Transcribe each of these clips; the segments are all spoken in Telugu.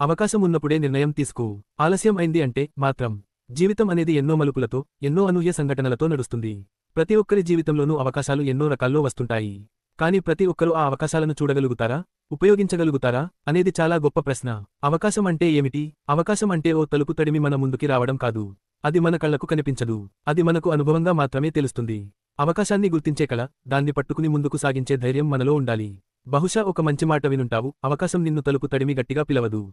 అవకాశం ఉన్నప్పుడే నిర్ణయం తీసుకో. ఆలస్యం అయింది అంటే మాత్రం. జీవితం అనేది ఎన్నో మలుపులతో ఎన్నో అనూహ్య సంఘటనలతో నడుస్తుంది. ప్రతి ఒక్కరి జీవితంలోనూ అవకాశాలు ఎన్నో రకాల్లో వస్తుంటాయి. కానీ ప్రతి ఒక్కరూ ఆ అవకాశాలను చూడగలుగుతారా? ఉపయోగించగలుగుతారా? అనేది చాలా గొప్ప ప్రశ్న. అవకాశం అంటే ఏమిటి? అవకాశం అంటే ఓ తలుపు తడిమి మన ముందుకి రావడం కాదు. అది మన కళ్ళకు కనిపించదు. అది మనకు అనుభవంగా మాత్రమే తెలుస్తుంది. అవకాశాన్ని గుర్తించే కళ దాన్ని పట్టుకుని ముందుకు సాగించే ధైర్యం మనలో ఉండాలి. బహుశా ఒక మంచి మాట వినుంటావు. అవకాశం నిన్ను తలుపు తడిమి గట్టిగా పిలవదు.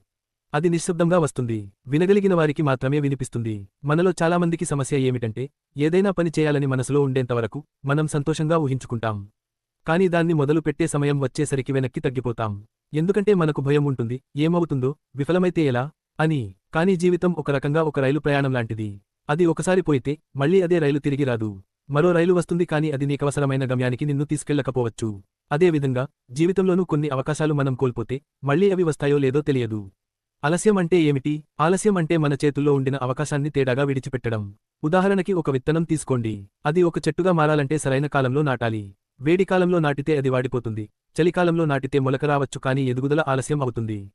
అది నిశ్శబ్దంగా వస్తుంది. వినగలిగిన వారికి మాత్రమే వినిపిస్తుంది. మనలో చాలామందికి సమస్య ఏమిటంటే ఏదైనా పని చేయాలని మనసులో ఉండేంతవరకు మనం సంతోషంగా ఊహించుకుంటాం. కానీ దాన్ని మొదలు పెట్టే సమయం వచ్చేసరికి వెనక్కి తగ్గిపోతాం. ఎందుకంటే మనకు భయం ఉంటుంది ఏమవుతుందో విఫలమైతే ఎలా అని. కానీ జీవితం ఒక రకంగా ఒక రైలు ప్రయాణం లాంటిది. అది ఒకసారి పోయితే మళ్ళీ అదే రైలు తిరిగి రాదు. మరో రైలు వస్తుంది కానీ అది నీకవసరమైన గమ్యానికి నిన్ను తీసుకెళ్ళకపోవచ్చు అదేవిధంగా జీవితంలోనూ కొన్ని అవకాశాలు మనం కోల్పోతే మళ్ళీ అవి వస్తాయో లేదో తెలియదు. ఆలస్యం అంటే ఏమిటి? ఆలస్యం అంటే మన చేతుల్లో ఉండిన అవకాశాన్ని తేడాగా విడిచిపెట్టడం. ఉదాహరణకి ఒక విత్తనం తీసుకోండి. అది ఒక చెట్టుగా మారాలంటే సరైన కాలంలో నాటాలి. వేడి కాలంలో నాటితే అది వాడిపోతుంది. చలికాలంలో నాటితే మొలక రావచ్చు కానీ ఎదుగుదల ఆలస్యం అవుతుంది.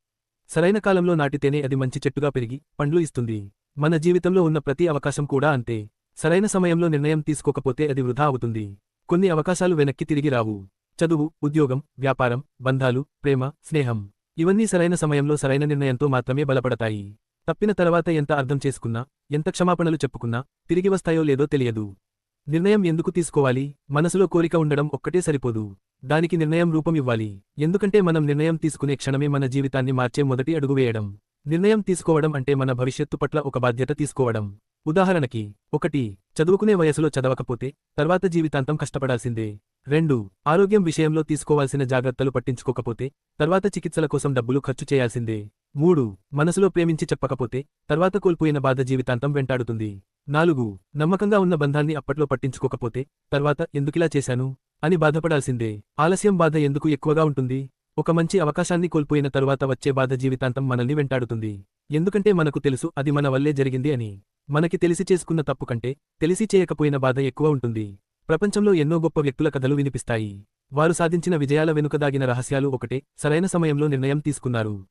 సరైన కాలంలో నాటితేనే అది మంచి చెట్టుగా పెరిగి పండ్లు ఇస్తుంది. మన జీవితంలో ఉన్న ప్రతి అవకాశం కూడా అంతే. సరైన సమయంలో నిర్ణయం తీసుకోకపోతే అది వృధా అవుతుంది. కొన్ని అవకాశాలు వెనక్కి తిరిగి రావు. చదువు ఉద్యోగం వ్యాపారం బంధాలు ప్రేమ స్నేహం. ఇవన్నీ సరైన సమయంలో సరైన నిర్ణయంతో మాత్రమే బలపడతాయి. తప్పిన తర్వాత ఎంత అర్థం చేసుకున్నా ఎంత క్షమాపణలు చెప్పుకున్నా తిరిగి వస్తాయో లేదో తెలియదు. నిర్ణయం ఎందుకు తీసుకోవాలి? మనసులో కోరిక ఉండడం ఒక్కటే సరిపోదు. దానికి నిర్ణయం రూపం ఇవ్వాలి. ఎందుకంటే మనం నిర్ణయం తీసుకునే క్షణమే మన జీవితాన్ని మార్చే మొదటి అడుగు వేయడం. నిర్ణయం తీసుకోవడం అంటే మన భవిష్యత్తు పట్ల ఒక బాధ్యత తీసుకోవడం. ఉదాహరణకి ఒకటి చదువుకునే వయసులో చదవకపోతే తర్వాత జీవితాంతం కష్టపడాల్సిందే. రెండు ఆరోగ్యం విషయంలో తీసుకోవాల్సిన జాగ్రత్తలు పట్టించుకోకపోతే తర్వాత చికిత్సల కోసం డబ్బులు ఖర్చు చేయాల్సిందే. మూడు మనసులో ప్రేమించి చెప్పకపోతే తర్వాత కోల్పోయిన బాధ జీవితాంతం వెంటాడుతుంది. నాలుగు నమ్మకంగా ఉన్న బంధాన్ని అప్పట్లో పట్టించుకోకపోతే తర్వాత ఎందుకిలా చేశాను? అని బాధపడాల్సిందే. ఆలస్యం బాధ ఎందుకు ఎక్కువగా ఉంటుంది? ఒక మంచి అవకాశాన్ని కోల్పోయిన తరువాత వచ్చే బాధ జీవితాంతం మనల్ని వెంటాడుతుంది. ఎందుకంటే మనకు తెలుసు అది మన వల్లే జరిగింది అని. మనకి తెలిసి చేసుకున్న తప్పు కంటే తెలిసి చేయకపోయిన బాధ ఎక్కువ ఉంటుంది. ప్రపంచంలో ఎన్నో గొప్ప వ్యక్తుల కథలు వినిపిస్తాయి. వారు సాధించిన విజయాల వెనుక దాగిన రహస్యాలు ఒకటే సరైన సమయంలో నిర్ణయం తీసుకున్నారు.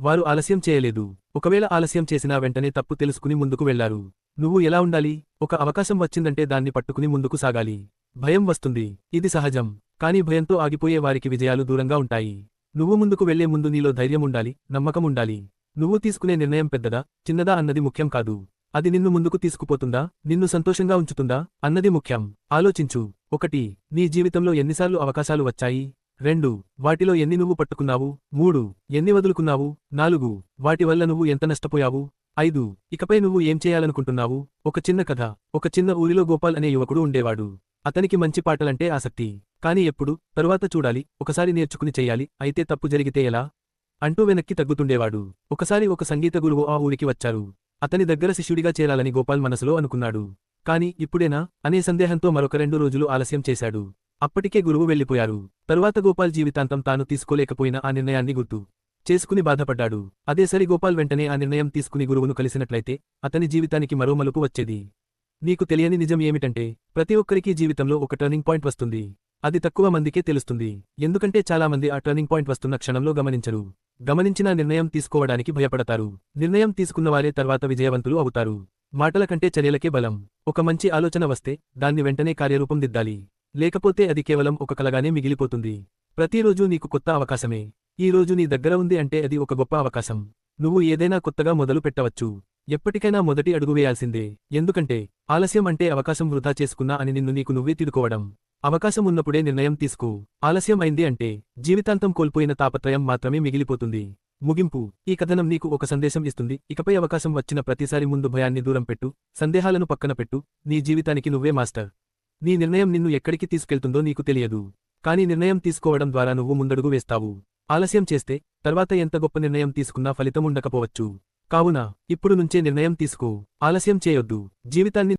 వారు ఆలస్యం చేయలేదు. ఒకవేళ ఆలస్యం చేసినా వెంటనే తప్పు తెలుసుకుని ముందుకు వెళ్ళారు. నువ్వు ఎలా ఉండాలి? ఒక అవకాశం వచ్చిందంటే దాన్ని పట్టుకుని ముందుకు సాగాలి. భయం వస్తుంది. ఇది సహజం. కానీ భయంతో ఆగిపోయే వారికి విజయాలు దూరంగా ఉంటాయి. నువ్వు ముందుకు వెళ్ళే ముందు నీలో ధైర్యం ఉండాలి నమ్మకం ఉండాలి. నువ్వు తీసుకునే నిర్ణయం పెద్దదా చిన్నదా అన్నది ముఖ్యం కాదు. అది నిన్ను ముందుకు తీసుకుపోతుందా? నిన్ను సంతోషంగా ఉంచుతుందా? అన్నది ముఖ్యం. ఆలోచించు. ఒకటి నీ జీవితంలో ఎన్నిసార్లు అవకాశాలు వచ్చాయి? రెండు వాటిలో ఎన్ని నువ్వు పట్టుకున్నావు? మూడు ఎన్ని వదులుకున్నావు? నాలుగు వాటి వల్ల నువ్వు ఎంత నష్టపోయావు? ఐదు ఇకపై నువ్వు ఏం చేయాలనుకుంటున్నావు? ఒక చిన్న కథ. ఒక చిన్న ఊరిలో గోపాల్ అనే యువకుడు ఉండేవాడు. అతనికి మంచి పాటలంటే ఆసక్తి. కాని ఎప్పుడు? తరువాత చూడాలి. ఒకసారి నేర్చుకుని చెయ్యాలి అయితే తప్పు జరిగితే ఎలా? అంటూ వెనక్కి తగ్గుతుండేవాడు. ఒకసారి ఒక సంగీత గురువు ఆ ఊరికి వచ్చారు. అతని దగ్గర శిష్యుడిగా చేరాలని గోపాల్ మనసులో అనుకున్నాడు. కాని ఇప్పుడేనా? అనే సందేహంతో మరొక రెండు రోజులు ఆలస్యం చేశాడు. అప్పటికే గురువు వెళ్ళిపోయారు. తరువాత గోపాల్ జీవితాంతం తాను తీసుకోలేకపోయిన ఆ నిర్ణయాన్ని గుర్తు చేసుకుని బాధపడ్డాడు. అదే సరి గోపాల్ వెంటనే ఆ నిర్ణయం తీసుకుని గురువును కలిసినట్లయితే అతని జీవితానికి మరో మలుపు వచ్చేది. నీకు తెలియని నిజం ఏమిటంటే ప్రతి ఒక్కరికీ జీవితంలో ఒక టర్నింగ్ పాయింట్ వస్తుంది. అది తక్కువ మందికే తెలుస్తుంది. ఎందుకంటే చాలామంది ఆ టర్నింగ్ పాయింట్ వస్తున్న క్షణంలో గమనించరు. గమనించిన నిర్ణయం తీసుకోవడానికి భయపడతారు. నిర్ణయం తీసుకున్నవారే తర్వాత విజయవంతులు అవుతారు. మాటల కంటే చర్యలకే బలం. ఒక మంచి ఆలోచన వస్తే దాన్ని వెంటనే కార్యరూపం దిద్దాలి. లేకపోతే అది కేవలం ఒక కలగానే మిగిలిపోతుంది. ప్రతిరోజూ నీకు కొత్త అవకాశమే. ఈ రోజు నీ దగ్గర ఉంది అంటే అది ఒక గొప్ప అవకాశం. నువ్వు ఏదైనా కొత్తగా మొదలు పెట్టవచ్చు. ఎప్పటికైనా మొదటి అడుగు వేయాల్సిందే. ఎందుకంటే ఆలస్యం అంటే అవకాశం వృధా చేసుకున్నా అని నిన్ను నీకు నువ్వే తిడుకోవడం. అవకాశం ఉన్నప్పుడే నిర్ణయం తీసుకో. ఆలస్యం అయింది అంటే జీవితాంతం కోల్పోయిన తాపత్రయం మాత్రమే మిగిలిపోతుంది. ముగింపు. ఈ కథనం నీకు ఒక సందేశం ఇస్తుంది. ఇకపై అవకాశం వచ్చిన ప్రతిసారి ముందు భయాన్ని దూరం పెట్టు. సందేహాలను పక్కన పెట్టు. నీ జీవితానికి నువ్వే మాస్టర్. నీ నిర్ణయం నిన్ను ఎక్కడికి తీసుకెళ్తుందో నీకు తెలియదు. కానీ నిర్ణయం తీసుకోవడం ద్వారా నువ్వు ముందడుగు వేస్తావు. ఆలస్యం చేస్తే తర్వాత ఎంత గొప్ప నిర్ణయం తీసుకున్నా ఫలితం ఉండకపోవచ్చు. కావున ఇప్పుడు నుంచే నిర్ణయం తీసుకో. ఆలస్యం చేయొద్దు. జీవితాన్ని